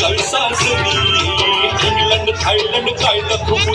कळसासनी England Thailand कायदा प्रभू